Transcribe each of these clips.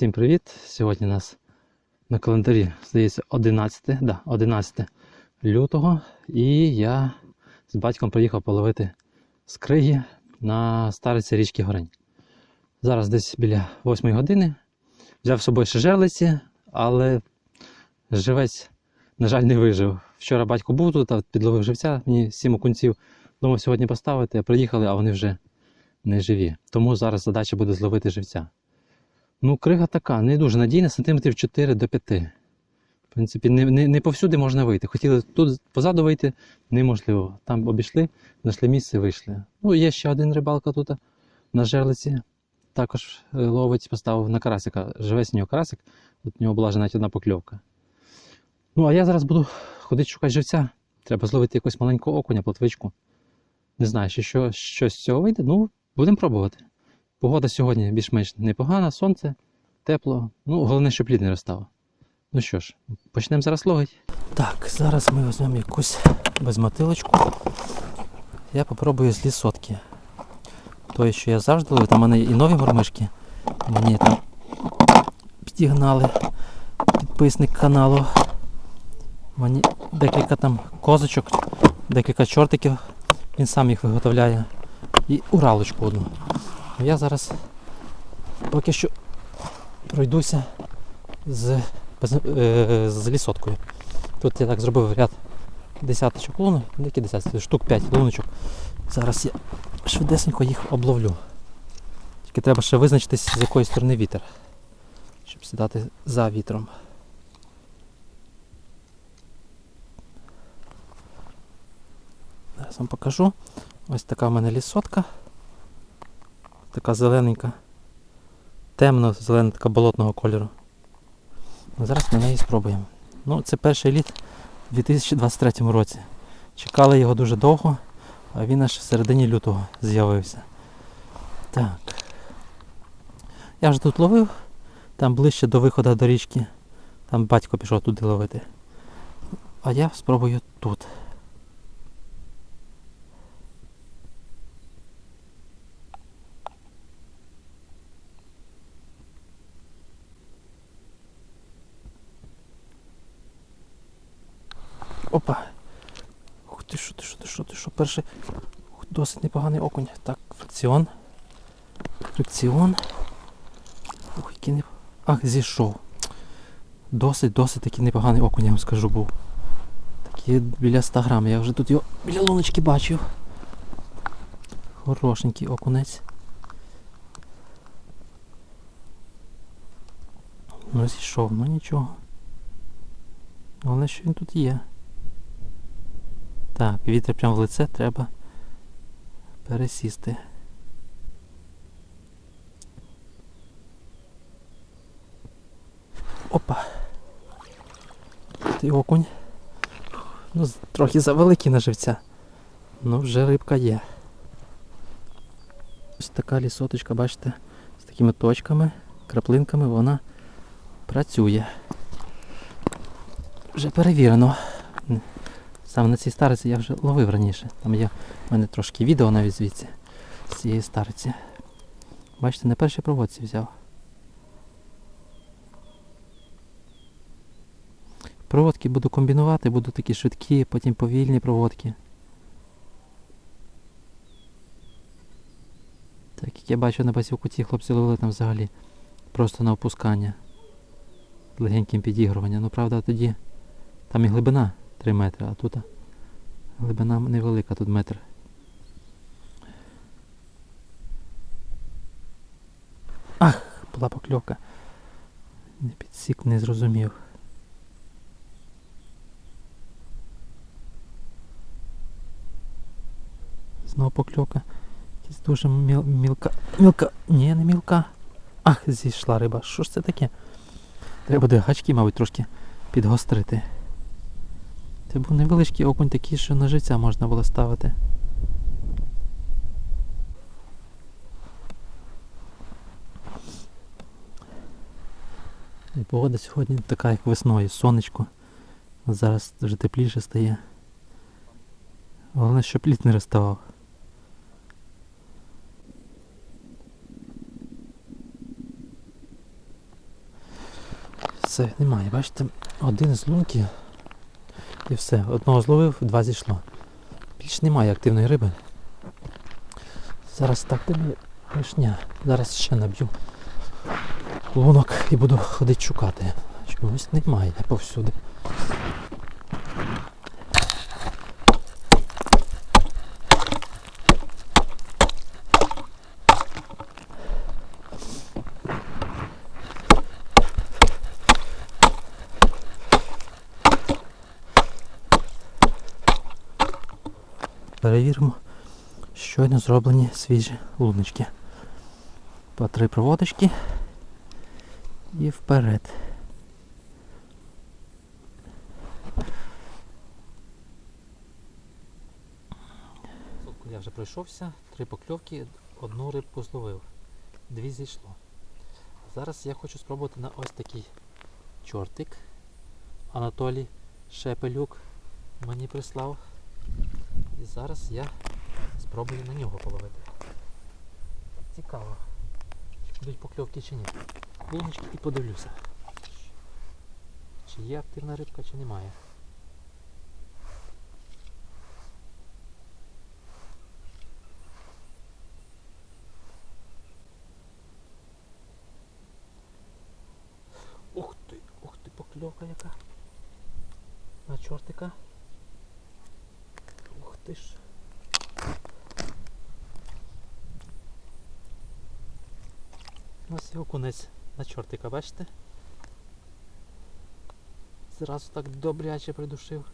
Всім привіт! Сьогодні у нас на календарі, здається, 11, да, 11 лютого. І я з батьком приїхав половити скриги на стариці річки Горень. Зараз десь біля 8 години. Взяв з собою ще жерлиці, але живець, на жаль, не вижив. Вчора батько був тут, підловив живця, мені сім окунців. Думав сьогодні поставити, приїхали, а вони вже не живі. Тому зараз задача буде зловити живця. Ну, крига така, не дуже надійна, сантиметрів 4 до 5. В принципі, не, не, не повсюди можна вийти. Хотіли тут позаду вийти, неможливо. Там обійшли, знайшли місце, вийшли. Ну, є ще один рибалка тут на жерлиці. Також е, ловить, поставив на карасика, живесенького карасик, от у нього була вже навіть одна покльовка. Ну, а я зараз буду ходити шукати живця. Треба зловити якусь маленького окуня, плотвичку. Не знаю, чи що, щось з цього вийде, ну, будемо пробувати. Погода сьогодні більш-менш непогана, сонце, тепло. Ну, головне, щоб лід не розстав. Ну що ж, почнемо зараз ловити. Так, зараз ми візьмемо якусь безмотилочку. Я попробую з лісотки. Той, що я завжди ловив, там у мене і нові мормишки. Мені там підігнали підписник каналу. Мені декілька там козочок, декілька чортиків. Він сам їх виготовляє. І уралочку одну. Я зараз поки що пройдуся з, е, з лісоткою. Тут я так зробив ряд десяточок лунок, ну які десятки, штук 5 луночок. Зараз я швидесенько їх обловлю. Тільки треба ще визначитись, з якої сторони вітер, щоб сідати за вітром. Зараз вам покажу. Ось така в мене лісотка. Така зелененька. Темно зелена, така болотного кольору. Ну, Зараз ми неї спробуємо. Ну, це перший літ у 2023 році. Чекали його дуже довго, а він аж в середині лютого з'явився. Так. Я вже тут ловив, там ближче до виходу до річки. Там батько пішов туди ловити. А я спробую тут. Опа. Ух ти що, ти що, ти що, ти що, перший. Досить непоганий окунь. Так, фрикціон. Фрикціон. Ух, який не... Ах, зійшов. Досить, досить такий непоганий окунь, я вам скажу, був. Такий біля 100 грам. Я вже тут його біля луночки бачив. Хорошенький окунець. Ну зійшов, ну нічого. Головне, що він тут є. Так, вітер прямо в лице треба пересісти. Опа. Ти окунь. Ну, трохи завеликий на живця. Ну, вже рибка є. Ось така лісоточка, бачите, з такими точками, краплинками вона працює. Вже перевірено. Саме на цій стариці я вже ловив раніше. Там є в мене трошки відео навіть звідси з цієї стариці. Бачите, на першій проводці взяв. Проводки буду комбінувати, буду такі швидкі, потім повільні проводки. Так як я бачу на басівку ті хлопці ловили там взагалі просто на опускання. Легеньким підігруванням. Ну правда тоді там і глибина 3 метри, а тут глибина невелика, тут метр. Ах, була покльовка. Не підсік, не зрозумів. Знову покльовка. Якась дуже міл, мілка. Мілка. Ні, не мілка. Ах, зійшла риба. Що ж це таке? Треба буде гачки, мабуть, трошки підгострити. Це був невеличкий окунь такий, що на живця можна було ставити. І погода сьогодні така, як весною, сонечко. От зараз вже тепліше стає. Головне, щоб лід не розставав. це немає. Бачите, один з лунки і все. Одного зловив, два зійшло. Більш немає активної риби. Зараз так тобі пишня. Зараз ще наб'ю лунок і буду ходити шукати. Чогось немає повсюди. Перевіримо щойно зроблені свіжі луночки. По три проводочки і вперед. Я вже пройшовся, три покльовки, одну рибку зловив, дві зійшло. Зараз я хочу спробувати на ось такий чортик. Анатолій Шепелюк мені прислав. І зараз я спробую на нього половити. Цікаво, чи будуть покльовки чи ні. Луночки і подивлюся. Чи є активна рибка, чи немає. Ух ти, ух ти, покльовка яка. На чортика. Ти ж. Ось і окунець на чортика, бачите? Зразу так добряче придушив.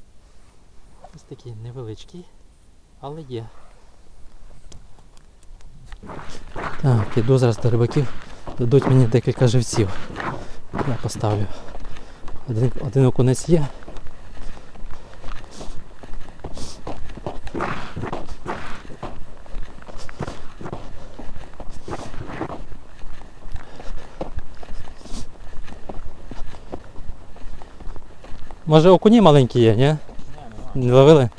Ось такий невеличкий, але є. Так, іду зараз до рибаків. Дадуть мені декілька живців. Я поставлю. Один, один окунець є. Може окуні маленькі є, ні? Не ловили?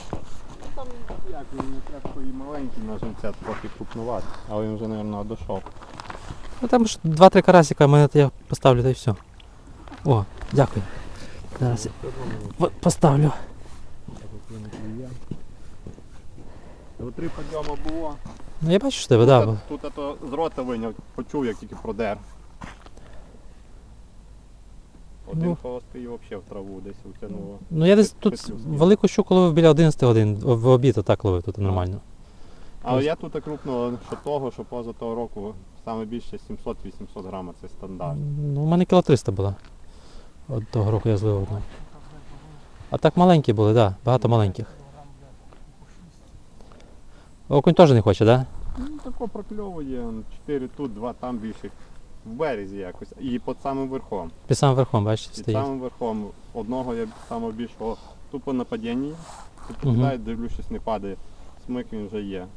Там як він не треба і маленький на живця трохи крупнувати, але він вже, мабуть, дійшов. Ну там ж 2-3 карасика, мене то я поставлю та й все. О, дякую. Зараз я поставлю. Три підйоми було. Ну я бачу, що тебе, да. бо- Тут, тут ото з рота виняв, почув, як тільки продер. Один Ну. холостий взагалі в траву десь утягнуло. Ну я десь тут велику щуку ловив біля 11 годин, в обід отак ловив тут нормально. Але я тут крупного, що того, що поза того року саме більше 700-800 грамів це стандарт. Ну, у мене кіло 300 було. От того року я злив одну. А так маленькі були, так, да, багато маленьких. Окунь теж не хоче, так? Да? Ну, тако прокльовує, 4 тут, 2 там більше. В березі якось. І під самим верхом. Під самим верхом, бачите, Під стоїть. самим верхом одного я самого більшого тупо на падінні. Підкидаю, дивлюсь, щось не падає. Смик він вже є.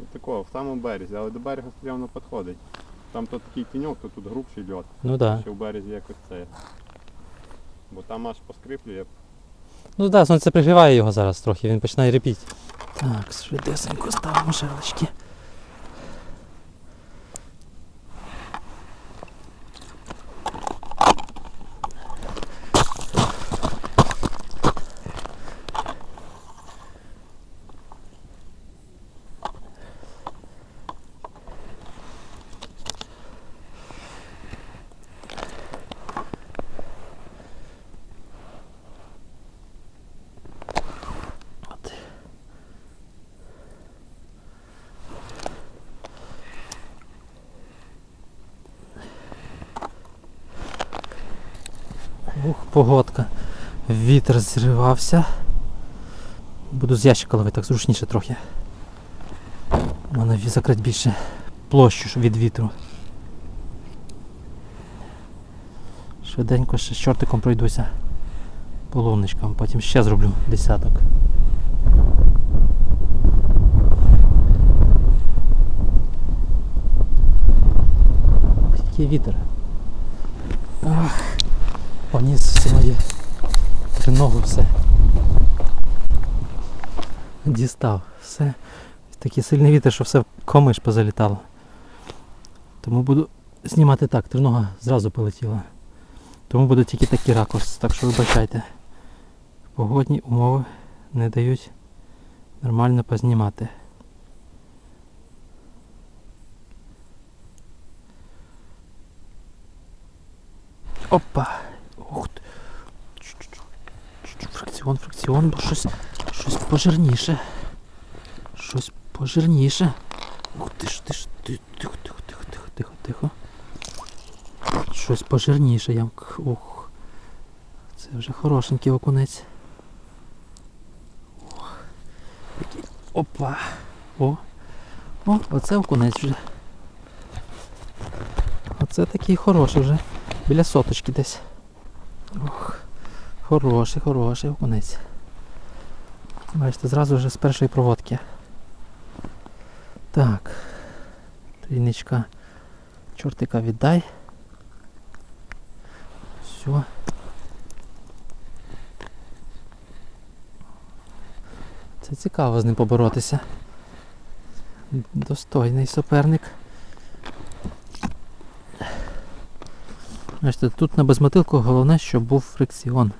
Ну, Такого, в самому березі, але до берега стрімно підходить. Там то такий тіньок, то тут грубший льот. Ну так. Да. Ще в березі якось це. Бо там аж поскриплює. Ну так, да, сонце пригріває його зараз трохи, він починає репіти. Так, швидесенько ставимо шелечки. Погодка. Вітер зривався. Буду з ящика ловити, так зручніше трохи. Мене закрити більше площу від вітру. Швиденько ще з чортиком пройдуся по луночкам, потім ще зроблю десяток. Який вітер. Ах, поніс всі мої триногу все. Дістав. Все. Такий сильний вітер, що все в комиш позалітало. Тому буду знімати так, тринога зразу полетіла. Тому буде тільки такий ракурс, так що вибачайте. Погодні умови не дають нормально познімати. Опа! Ух ти! Чу-чу-чу. Чу-чу. Фракціон, фракціон, бо щось, щось пожирніше. Щось пожирніше. Ух ти ж, ти ж, ти, тихо, тихо, тихо, тихо, тихо, тихо. Щось пожирніше, ямк. Ух. Це вже хорошенький окунець. Ох. Опа. О. О, оце окунець вже. Оце такий хороший вже. Біля соточки десь. Ох. Хороший, хороший окунець. Бачите, зразу вже з першої проводки. Так. Трійничка. Чортика віддай. Все. Це цікаво з ним поборотися. Достойний суперник. Бачите, тут на безмотилку головне, щоб був фрикціон.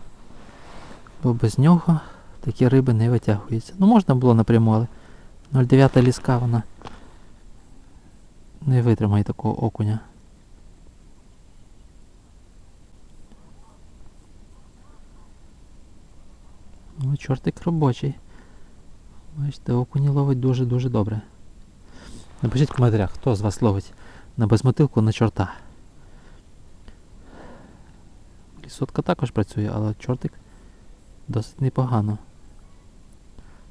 Бо без нього такі риби не витягуються. Ну можна було напряму, але 0,9 ліска вона не витримає такого окуня. Ну, чортик робочий. Бачите, окуні ловить дуже-дуже добре. Напишіть в коментарях, хто з вас ловить на безмотилку на чорта. Лісотка також працює, але чортик досить непогано.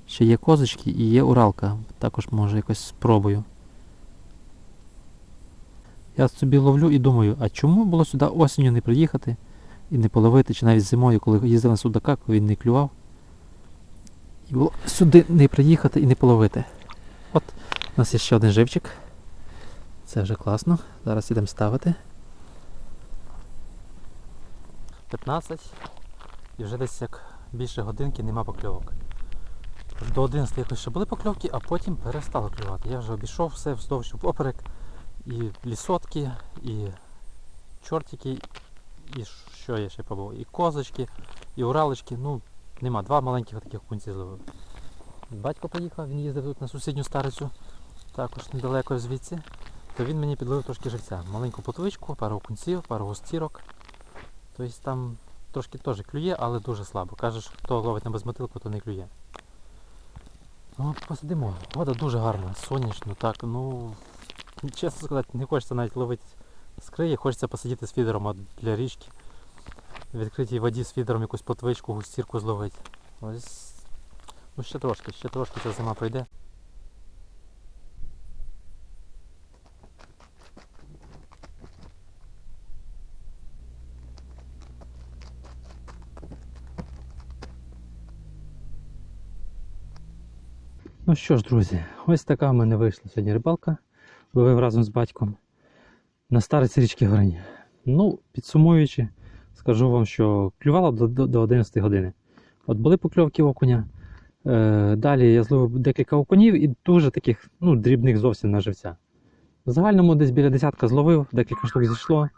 Ще є козочки і є уралка. Також може якось спробую. Я собі ловлю і думаю, а чому було сюди осінню не приїхати і не половити, чи навіть зимою, коли їздив на судака, коли він не клював. І було сюди не приїхати і не половити. От, у нас є ще один живчик. Це вже класно. Зараз ідемо ставити. 15 і вже десь як більше годинки нема покльовок. До 11 якось ще були покльовки, а потім перестало клювати. Я вже обійшов все вздовж поперек. І лісотки, і чортики, і що я ще пробував, і козочки, і уралочки. Ну, нема. Два маленьких таких кунці зловив. Батько поїхав, він їздив тут на сусідню старицю, також недалеко звідси. То він мені підловив трошки живця. Маленьку потовичку, пару окунців, пару гостірок. Тобто там трошки теж клює, але дуже слабо. Каже, що хто ловить на безмотилку, то не клює. Ну, посидимо. Вода дуже гарна, сонячно, так, ну чесно сказати, не хочеться навіть ловити з криї, хочеться посидіти з фідером для річки. В відкритій воді з фідером якусь потвичку, густірку зловити. Ось. Ну ще трошки, ще трошки ця зима пройде. Ну що ж, друзі, ось така в мене вийшла сьогодні рибалка. Ловив разом з батьком на стариці річки Горень. Ну, підсумуючи, скажу вам, що клювало до, до 11 години. От були покльовки окуня. Е, далі я зловив декілька окунів і дуже таких ну, дрібних зовсім на живця. В загальному десь біля десятка зловив, декілька штук зійшло.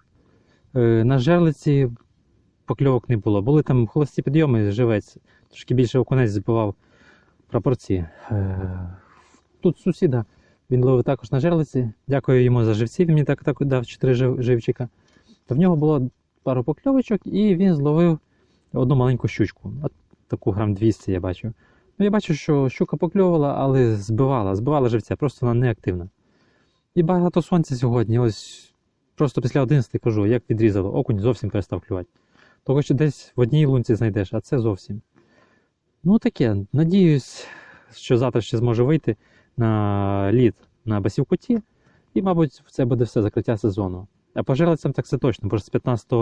Е, на жерлиці покльовок не було. Були там холості підйоми, живець, трошки більше окунець збивав прапорці. Е, Тут сусіда, він ловив також на жерлиці. Дякую йому за живці. Він мені так, так дав 4 живчика. То в нього було пару покльовочок, і він зловив одну маленьку щучку. От таку грам 200 я бачу. Ну, я бачу, що щука покльовувала, але збивала, збивала живця, просто вона неактивна. І багато сонця сьогодні. Ось просто після 11 кажу, як відрізало, окунь зовсім перестав клювати. Того, що десь в одній лунці знайдеш, а це зовсім. Ну таке, надіюсь, що завтра ще зможу вийти на лід на Басівкуті, і, мабуть, це буде все закриття сезону. А по жерлицям так це точно, бо ж з 15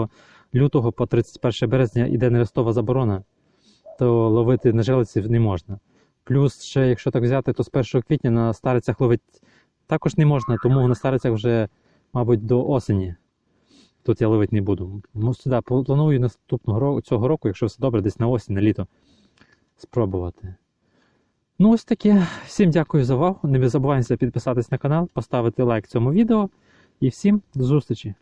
лютого по 31 березня іде нерестова заборона, то ловити на жерлиці не можна. Плюс, ще, якщо так взяти, то з 1 квітня на старицях ловити також не можна, тому на старицях вже, мабуть, до осені. Тут я ловити не буду. Ну, сюди планую наступного року, цього року, якщо все добре, десь на осінь, на літо спробувати. Ну, ось таке. Всім дякую за увагу. Не забувайте підписатись на канал, поставити лайк цьому відео. І всім до зустрічі!